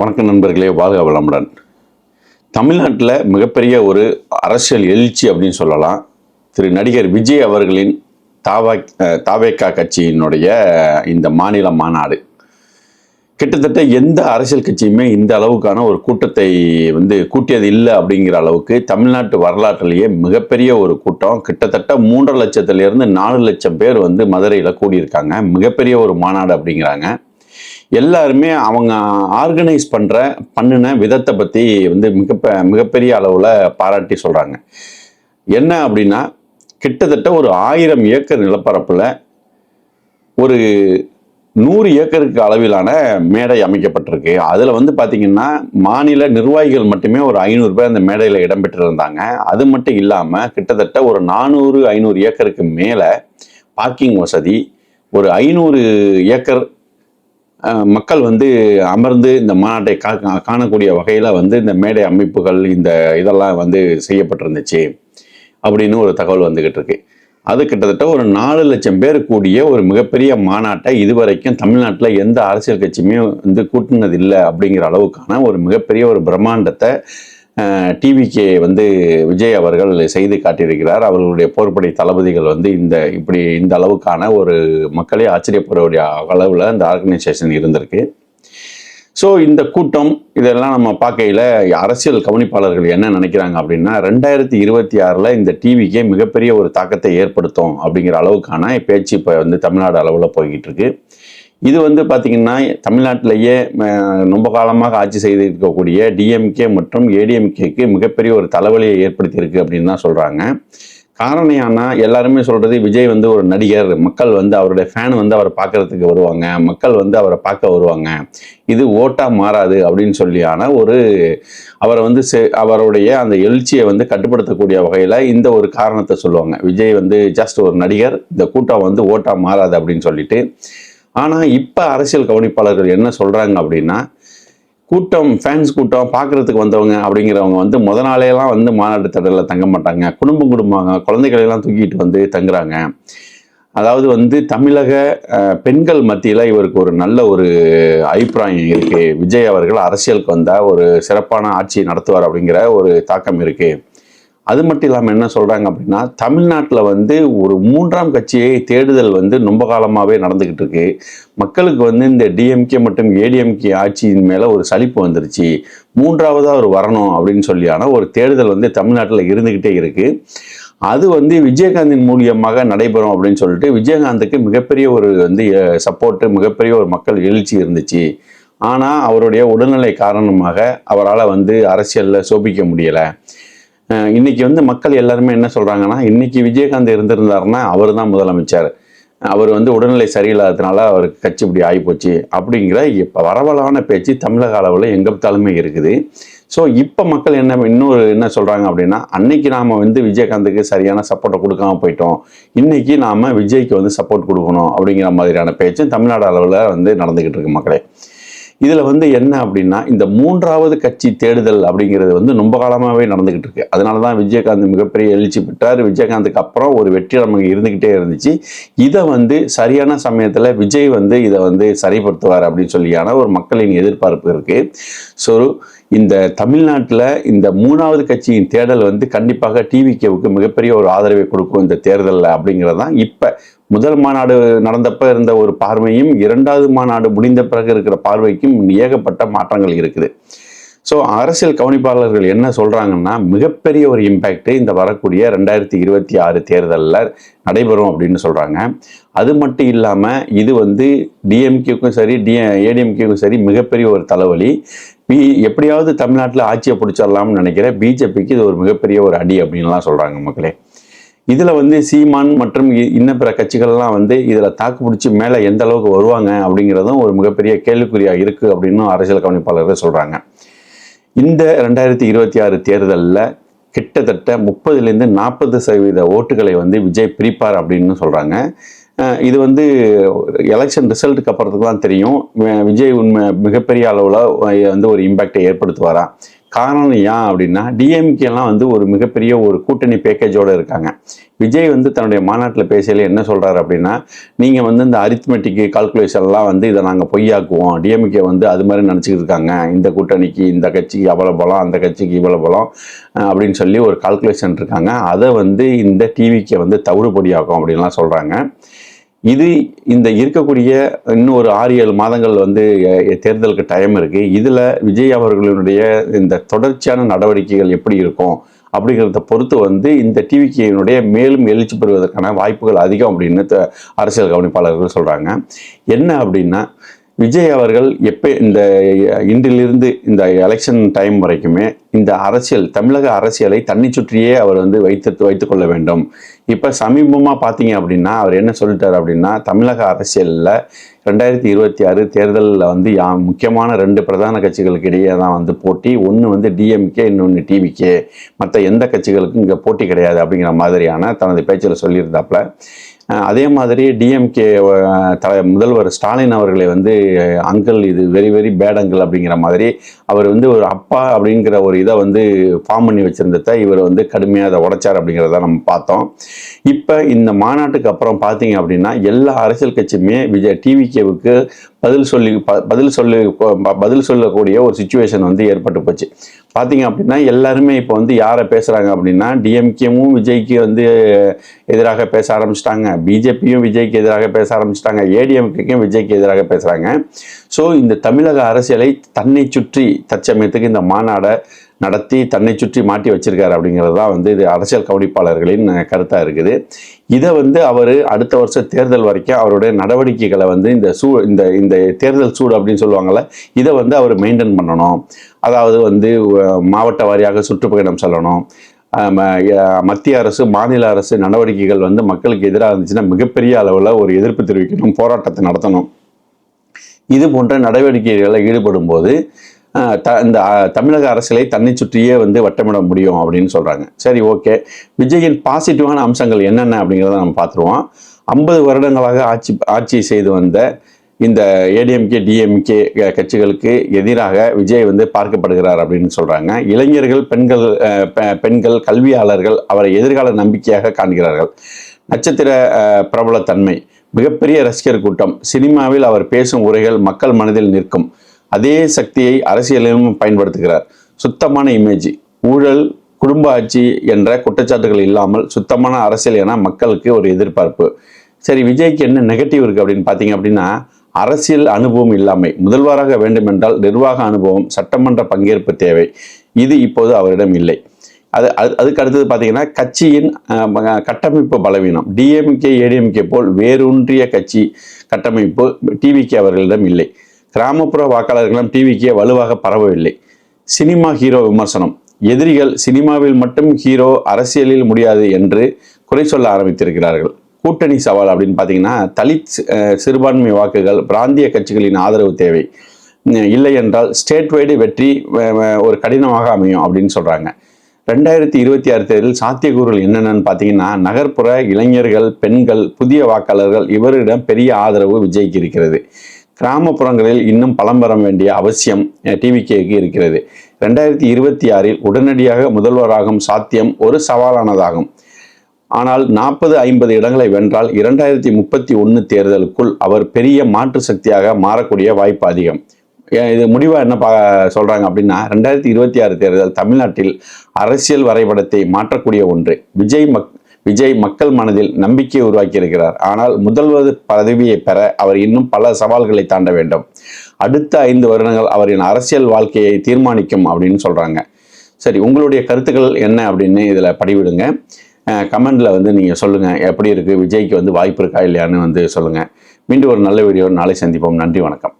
வணக்கம் நண்பர்களே வாழ்க வளமுடன். தமிழ்நாட்டில் மிகப்பெரிய ஒரு அரசியல் எழுச்சி அப்படின்னு சொல்லலாம். திரு நடிகர் விஜய் அவர்களின் தாவா தாவேக்கா கட்சியினுடைய இந்த மாநில மாநாடு. கிட்டத்தட்ட எந்த அரசியல் கட்சியுமே இந்த அளவுக்கான ஒரு கூட்டத்தை வந்து கூட்டியது இல்லை அப்படிங்கிற அளவுக்கு தமிழ்நாட்டு வரலாற்றிலேயே மிகப்பெரிய ஒரு கூட்டம். கிட்டத்தட்ட மூன்றரை லட்சத்திலேருந்து நாலு லட்சம் பேர் வந்து மதுரையில் கூடியிருக்காங்க. மிகப்பெரிய ஒரு மாநாடு அப்படிங்கிறாங்க. எல்லாருமே அவங்க ஆர்கனைஸ் பண்ணுற பண்ணின விதத்தை பற்றி வந்து மிக மிகப்பெரிய அளவில் பாராட்டி சொல்கிறாங்க என்ன அப்படின்னா கிட்டத்தட்ட ஒரு ஆயிரம் ஏக்கர் நிலப்பரப்பில் ஒரு நூறு ஏக்கருக்கு அளவிலான மேடை அமைக்கப்பட்டிருக்கு. அதில் வந்து பார்த்திங்கன்னா மாநில நிர்வாகிகள் மட்டுமே ஒரு ஐநூறு பேர் அந்த மேடையில் இடம்பெற்றிருந்தாங்க. அது மட்டும் இல்லாமல் கிட்டத்தட்ட ஒரு நானூறு ஐநூறு ஏக்கருக்கு மேலே பார்க்கிங் வசதி ஒரு ஐநூறு ஏக்கர் மக்கள் வந்து அமர்ந்து இந்த மாநாட்டை கா காணக்கூடிய வகையில் வந்து இந்த மேடை அமைப்புகள் இந்த இதெல்லாம் வந்து செய்யப்பட்டிருந்துச்சு அப்படின்னு ஒரு தகவல் வந்துக்கிட்டு இருக்கு. அது கிட்டத்தட்ட ஒரு நாலு லட்சம் பேர் கூடிய ஒரு மிகப்பெரிய மாநாட்டை இதுவரைக்கும் தமிழ்நாட்டில் எந்த அரசியல் கட்சியுமே வந்து கூட்டினது இல்லை அப்படிங்கிற அளவுக்கான ஒரு மிகப்பெரிய ஒரு பிரம்மாண்டத்தை டிவிகே வந்து விஜய் அவர்கள் செய்து காட்டியிருக்கிறார். அவர்களுடைய போர்ப்படை தளபதிகள் வந்து இந்த இப்படி இந்த அளவுக்கான ஒரு மக்களை ஆச்சரியப்படக்கூடிய அளவில் இந்த ஆர்கனைசேஷன் இருந்திருக்கு. ஸோ இந்த கூட்டம் இதெல்லாம் நம்ம பார்க்கையில் அரசியல் கவனிப்பாளர்கள் என்ன நினைக்கிறாங்க அப்படின்னா ரெண்டாயிரத்தி இருபத்தி ஆறில் இந்த டிவிக்கே மிகப்பெரிய ஒரு தாக்கத்தை ஏற்படுத்தும் அப்படிங்கிற அளவுக்கான பேச்சு இப்போ வந்து தமிழ்நாடு அளவில் போய்கிட்டு இருக்கு. இது வந்து பார்த்திங்கன்னா தமிழ்நாட்டிலேயே ரொம்ப காலமாக ஆட்சி செய்து இருக்கக்கூடிய டிஎம்கே மற்றும் ஏடிஎம்கேக்கு மிகப்பெரிய ஒரு தலைவலியை ஏற்படுத்தியிருக்கு அப்படின்னு தான் சொல்கிறாங்க காரணம் ஏன்னா எல்லாருமே சொல்கிறது விஜய் வந்து ஒரு நடிகர் மக்கள் வந்து அவருடைய ஃபேன் வந்து அவரை பார்க்கறதுக்கு வருவாங்க மக்கள் வந்து அவரை பார்க்க வருவாங்க. இது ஓட்டாக மாறாது அப்படின்னு சொல்லியான ஒரு அவரை வந்து செ- அவருடைய அந்த எழுச்சியை வந்து கட்டுப்படுத்தக்கூடிய வகையில் இந்த ஒரு காரணத்தை சொல்லுவாங்க. விஜய் வந்து ஜஸ்ட் ஒரு நடிகர் இந்த கூட்டம் வந்து ஓட்டாக மாறாது அப்படின்னு சொல்லிட்டு ஆனால் இப்போ அரசியல் கவனிப்பாளர்கள் என்ன சொல்கிறாங்க அப்படின்னா கூட்டம் ஃபேன்ஸ் கூட்டம் பார்க்கறதுக்கு வந்தவங்க அப்படிங்கிறவங்க வந்து முத நாளையெல்லாம் வந்து மாநாட்டு தடலில் தங்க மாட்டாங்க. குடும்பம் குடும்பங்க குழந்தைகளெல்லாம் தூக்கிட்டு வந்து தங்குறாங்க. அதாவது வந்து தமிழக பெண்கள் மத்தியில் இவருக்கு ஒரு நல்ல ஒரு அபிப்பிராயம் இருக்குது விஜய் அவர்கள் அரசியலுக்கு வந்தால் ஒரு சிறப்பான ஆட்சி நடத்துவார் அப்படிங்கிற ஒரு தாக்கம் இருக்குது அது மட்டும் இல்லாமல் என்ன சொல்கிறாங்க அப்படின்னா தமிழ்நாட்டில் வந்து ஒரு மூன்றாம் கட்சியை தேடுதல் வந்து ரொம்ப காலமாகவே நடந்துக்கிட்டு இருக்கு. மக்களுக்கு வந்து இந்த டிஎம்கே மற்றும் ஏடிஎம்கே ஆட்சியின் மேலே ஒரு சலிப்பு வந்துருச்சு. மூன்றாவதாக ஒரு வரணும் அப்படின்னு சொல்லியான ஒரு தேடுதல் வந்து தமிழ்நாட்டில் இருந்துக்கிட்டே இருக்குது அது வந்து விஜயகாந்தின் மூலியமாக நடைபெறும் அப்படின்னு சொல்லிட்டு விஜயகாந்துக்கு மிகப்பெரிய ஒரு வந்து சப்போர்ட்டு மிகப்பெரிய ஒரு மக்கள் எழுச்சி இருந்துச்சு. ஆனால் அவருடைய உடல்நிலை காரணமாக அவரால் வந்து அரசியலில் சோபிக்க முடியலை. இன்னைக்கு வந்து மக்கள் எல்லாருமே என்ன சொல்கிறாங்கன்னா இன்னைக்கு விஜயகாந்த் இருந்திருந்தாருன்னா அவர் தான் முதலமைச்சர். அவர் வந்து உடல்நிலை சரியில்லாததுனால அவருக்கு கட்சி இப்படி ஆகிப்போச்சு அப்படிங்கிற இப்போ வரவலான பேச்சு தமிழக அளவில் எங்கே பார்த்தாலுமே இருக்குது. ஸோ இப்போ மக்கள் என்ன இன்னொரு என்ன சொல்கிறாங்க அப்படின்னா அன்னைக்கு நாம் வந்து விஜயகாந்துக்கு சரியான சப்போர்ட்டை கொடுக்காம போயிட்டோம். இன்னைக்கு நாம் விஜய்க்கு வந்து சப்போர்ட் கொடுக்கணும் அப்படிங்கிற மாதிரியான பேச்சும் தமிழ்நாடு அளவில் வந்து நடந்துக்கிட்டு இருக்கு மக்களே. இதில் வந்து என்ன அப்படின்னா இந்த மூன்றாவது கட்சி தேடுதல் அப்படிங்கிறது வந்து ரொம்ப காலமாகவே நடந்துக்கிட்டு இருக்கு. அதனால தான் விஜயகாந்த் மிகப்பெரிய எழுச்சி பெற்றார். விஜயகாந்துக்கு அப்புறம் ஒரு வெற்றி நமக்கு இருந்துக்கிட்டே இருந்துச்சு. இதை வந்து சரியான சமயத்தில் விஜய் வந்து இதை வந்து சரிப்படுத்துவார் அப்படின்னு சொல்லியான ஒரு மக்களின் எதிர்பார்ப்பு இருக்குது ஸோ இந்த தமிழ்நாட்டில் இந்த மூணாவது கட்சியின் தேடல் வந்து கண்டிப்பாக டிவிகேவுக்கு மிகப்பெரிய ஒரு ஆதரவை கொடுக்கும் இந்த தேர்தலில் அப்படிங்கிறது தான் இப்போ முதல் மாநாடு நடந்தப்ப இருந்த ஒரு பார்வையும் இரண்டாவது மாநாடு முடிந்த பிறகு இருக்கிற பார்வைக்கும் ஏகப்பட்ட மாற்றங்கள் இருக்குது. ஸோ அரசியல் கவனிப்பாளர்கள் என்ன சொல்கிறாங்கன்னா மிகப்பெரிய ஒரு இம்பேக்ட் இந்த வரக்கூடிய ரெண்டாயிரத்தி இருபத்தி ஆறு தேர்தலில் நடைபெறும் அப்படின்னு சொல்கிறாங்க அது மட்டும் இல்லாமல் இது வந்து டிஎம்கேக்கும் சரி டி ஏடிஎம்கேக்கும் சரி மிகப்பெரிய ஒரு தலைவலி. பி எப்படியாவது தமிழ்நாட்டில் ஆட்சியை பிடிச்சிடலாம்னு நினைக்கிற பிஜேபிக்கு இது ஒரு மிகப்பெரிய ஒரு அடி அப்படின்லாம் சொல்கிறாங்க மக்களே. இதில் வந்து சீமான் மற்றும் இ- இன்ன பிற கட்சிகள்லாம் வந்து இதில் தாக்கு பிடிச்சி மேலே எந்த அளவுக்கு வருவாங்க அப்படிங்கிறதும் ஒரு மிகப்பெரிய கேள்விக்குறியாக இருக்குது அப்படின்னு அரசியல் கவனிப்பாளர்கள் சொல்கிறாங்க இந்த ரெண்டாயிரத்தி இருபத்தி ஆறு தேர்தலில் கிட்டத்தட்ட முப்பதுலேருந்து நாற்பது சதவீத ஓட்டுகளை வந்து விஜய் பிரிப்பார் அப்படின்னு சொல்கிறாங்க இது வந்து எலெக்ஷன் ரிசல்ட்டுக்கு அப்புறத்துக்கு தான் தெரியும். விஜய் உண்மை மிகப்பெரிய அளவில் வந்து ஒரு இம்பேக்டை ஏற்படுத்துவாரா? காரணம் ஏன் அப்படின்னா டிஎம்கேலாம் வந்து ஒரு மிகப்பெரிய ஒரு கூட்டணி பேக்கேஜோடு இருக்காங்க. விஜய் வந்து தன்னுடைய மாநாட்டில் பேசையில என்ன சொல்கிறாரு அப்படின்னா நீங்கள் வந்து இந்த அரித்மெட்டிக் கால்குலேஷன்லாம் வந்து இதை நாங்கள் பொய்யாக்குவோம். டிஎம்கே வந்து அது மாதிரி நினச்சிக்கிட்டு இருக்காங்க. இந்த கூட்டணிக்கு இந்த கட்சிக்கு அவ்வளோ பலம் அந்த கட்சிக்கு இவ்வளோ பலம் அப்படின்னு சொல்லி ஒரு கால்குலேஷன் இருக்காங்க. அதை வந்து இந்த டிவிக்கே வந்து தவிடுபடியாக்கும் அப்படின்லாம் சொல்கிறாங்க இது இந்த இருக்கக்கூடிய இன்னும் ஒரு ஆறு ஏழு மாதங்கள் வந்து தேர்தலுக்கு டைம் இருக்கு. இதில் விஜய் அவர்களுடைய இந்த தொடர்ச்சியான நடவடிக்கைகள் எப்படி இருக்கும் அப்படிங்கிறத பொறுத்து வந்து இந்த டிவிக்கியினுடைய மேலும் எழுச்சி பெறுவதற்கான வாய்ப்புகள் அதிகம் அப்படின்னு அரசியல் கவனிப்பாளர்கள் சொல்றாங்க. என்ன அப்படின்னா விஜய் அவர்கள் எப்போ இந்த இன்றிலிருந்து இந்த எலெக்ஷன் டைம் வரைக்குமே இந்த அரசியல் தமிழக அரசியலை தன்னை சுற்றியே அவர் வந்து வைத்து வைத்துக்கொள்ள வேண்டும். இப்போ சமீபமாக பார்த்தீங்க அப்படின்னா அவர் என்ன சொல்லிட்டார் அப்படின்னா தமிழக அரசியலில் ரெண்டாயிரத்தி இருபத்தி ஆறு தேர்தலில் வந்து யா முக்கியமான ரெண்டு பிரதான கட்சிகளுக்கு இடையே தான் வந்து போட்டி. ஒன்று வந்து டிஎம்கே இன்னொன்று டிவிகே மற்ற எந்த கட்சிகளுக்கும் இங்கே போட்டி கிடையாது அப்படிங்கிற மாதிரியான தனது பேச்சில் சொல்லியிருந்தாப்புல. அதே மாதிரி டிஎம்கே தலை முதல்வர் ஸ்டாலின் அவர்களை வந்து அங்கிள் இது வெரி வெரி பேட் அங்கிள் அப்படிங்கிற மாதிரி அவர் வந்து ஒரு அப்பா அப்படிங்கிற ஒரு இதை வந்து ஃபார்ம் பண்ணி வச்சிருந்தத இவர் வந்து கடுமையாக அதை உடைச்சார் அப்படிங்கிறத நம்ம பார்த்தோம். இப்போ இந்த மாநாட்டுக்கு அப்புறம் பார்த்தீங்க அப்படின்னா எல்லா அரசியல் கட்சியுமே விஜய் டிவிகேவுக்கு பதில் சொல்லி ப- பதில் சொல்லி ப- பதில் சொல்லக்கூடிய ஒரு சுச்சுவேஷன் வந்து ஏற்பட்டு போச்சு. பார்த்தீங்க அப்படின்னா எல்லாருமே இப்போ வந்து யாரை பேசுகிறாங்க அப்படின்னா டிஎம்கேவும் விஜய்க்கு வந்து எதிராக பேச ஆரம்பிச்சிட்டாங்க. பிஜேபியும் விஜய்க்கு எதிராக பேச ஆரம்பிச்சிட்டாங்க. ஏடிஎம்கேக்கும் விஜய்க்கு எதிராக பேசுகிறாங்க ஸோ இந்த தமிழக அரசியலை தன்னை சுற்றி தற்சமயத்துக்கு இந்த மாநாடை நடத்தி தன்னை சுற்றி மாட்டி வச்சிருக்காரு அப்படிங்கிறது தான் வந்து இது அரசியல் கவனிப்பாளர்களின் கருத்தாக இருக்குது. இதை வந்து அவர் அடுத்த வருஷம் தேர்தல் வரைக்கும் அவருடைய நடவடிக்கைகளை வந்து இந்த சூ இந்த இந்த தேர்தல் சூடு அப்படின்னு சொல்லுவாங்கள்ல இதை வந்து அவர் மெயின்டைன் பண்ணணும். அதாவது வந்து மாவட்ட வாரியாக சுற்றுப்பயணம் செல்லணும். ம- மத்திய அரசு மாநில அரசு நடவடிக்கைகள் வந்து மக்களுக்கு எதிராக இருந்துச்சுன்னா மிகப்பெரிய அளவில் ஒரு எதிர்ப்பு தெரிவிக்கணும் போராட்டத்தை நடத்தணும். இது போன்ற நடவடிக்கைகளில் ஈடுபடும் போது த இந்த தமிழக அரசியலை தன்னை சுற்றியே வந்து வட்டமிட முடியும் அப்படின்னு சொல்கிறாங்க சரி ஓகே. விஜயின் பாசிட்டிவான அம்சங்கள் என்னென்ன அப்படிங்கிறத நம்ம பார்த்துருவோம். ஐம்பது வருடங்களாக ஆட்சி ஆட்சி செய்து வந்த இந்த ஏடிஎம்கே டிஎம்கே கட்சிகளுக்கு எதிராக விஜய் வந்து பார்க்கப்படுகிறார் அப்படின்னு சொல்கிறாங்க இளைஞர்கள் பெண்கள் பெ- பெண்கள் கல்வியாளர்கள் அவரை எதிர்கால நம்பிக்கையாக காண்கிறார்கள். நட்சத்திர பிரபலத்தன்மை மிகப்பெரிய ரசிகர் கூட்டம் சினிமாவில் அவர் பேசும் உரைகள் மக்கள் மனதில் நிற்கும். அதே சக்தியை அரசியலிலும் பயன்படுத்துகிறார். சுத்தமான இமேஜ் ஊழல் குடும்ப ஆட்சி என்ற குற்றச்சாட்டுகள் இல்லாமல் சுத்தமான அரசியல் என மக்களுக்கு ஒரு எதிர்பார்ப்பு. சரி விஜய்க்கு என்ன நெகட்டிவ் இருக்கு அப்படின்னு பார்த்தீங்க அப்படின்னா அரசியல் அனுபவம் இல்லாமை. முதல்வராக வேண்டுமென்றால் நிர்வாக அனுபவம் சட்டமன்ற பங்கேற்பு தேவை. இது இப்போது அவரிடம் இல்லை. அது அது- அதுக்கு அடுத்தது பார்த்தீங்கன்னா கட்சியின் கட்டமைப்பு பலவீனம். டிஎம்கே ஏடிஎம்கே போல் வேரூன்றிய கட்சி கட்டமைப்பு டிவிகே அவர்களிடம் இல்லை. கிராமப்புற வாக்காளர்களிடம் டிவிக்கே வலுவாக பரவவில்லை. சினிமா ஹீரோ விமர்சனம். எதிரிகள் சினிமாவில் மட்டும் ஹீரோ அரசியலில் முடியாது என்று குறை சொல்ல ஆரம்பித்திருக்கிறார்கள். கூட்டணி சவால் அப்படின்னு பார்த்தீங்கன்னா தலித் சிறுபான்மை வாக்குகள் பிராந்திய கட்சிகளின் ஆதரவு தேவை. இல்லை என்றால் ஸ்டேட் வைடு வெற்றி ஒரு கடினமாக அமையும் அப்படின்னு சொல்கிறாங்க ரெண்டாயிரத்தி இருபத்தி ஆறு தேர்தலில் சாத்தியக்கூறுகள் என்னென்னு பார்த்தீங்கன்னா நகர்ப்புற இளைஞர்கள் பெண்கள் புதிய வாக்காளர்கள் இவரிடம் பெரிய ஆதரவு விஜய்க்கு இருக்கிறது. கிராமப்புறங்களில் இன்னும் பலம் பெற வேண்டிய அவசியம் டிவிகேக்கு இருக்கிறது. ரெண்டாயிரத்தி இருபத்தி ஆறில் உடனடியாக முதல்வராகும் சாத்தியம் ஒரு சவாலானதாகும். ஆனால் நாற்பது ஐம்பது இடங்களை வென்றால் இரண்டாயிரத்தி முப்பத்தி ஒன்று தேர்தலுக்குள் அவர் பெரிய மாற்று சக்தியாக மாறக்கூடிய வாய்ப்பு அதிகம். இது முடிவாக என்ன பா சொல்கிறாங்க அப்படின்னா ரெண்டாயிரத்தி இருபத்தி ஆறு தேர்தல் தமிழ்நாட்டில் அரசியல் வரைபடத்தை மாற்றக்கூடிய ஒன்று. விஜய் மக் விஜய் மக்கள் மனதில் நம்பிக்கையை உருவாக்கியிருக்கிறார். ஆனால் முதல்வர் பதவியை பெற அவர் இன்னும் பல சவால்களை தாண்ட வேண்டும். அடுத்த ஐந்து வருடங்கள் அவரின் அரசியல் வாழ்க்கையை தீர்மானிக்கும் அப்படின்னு சொல்கிறாங்க சரி உங்களுடைய கருத்துக்கள் என்ன அப்படின்னு இதில் படிவிடுங்க கமெண்டில் வந்து நீங்கள் சொல்லுங்கள் எப்படி இருக்குது விஜய்க்கு வந்து வாய்ப்பு இருக்கா இல்லையான்னு வந்து சொல்லுங்கள் மீண்டும் ஒரு நல்ல வீடியோ நாளை சந்திப்போம். நன்றி வணக்கம்.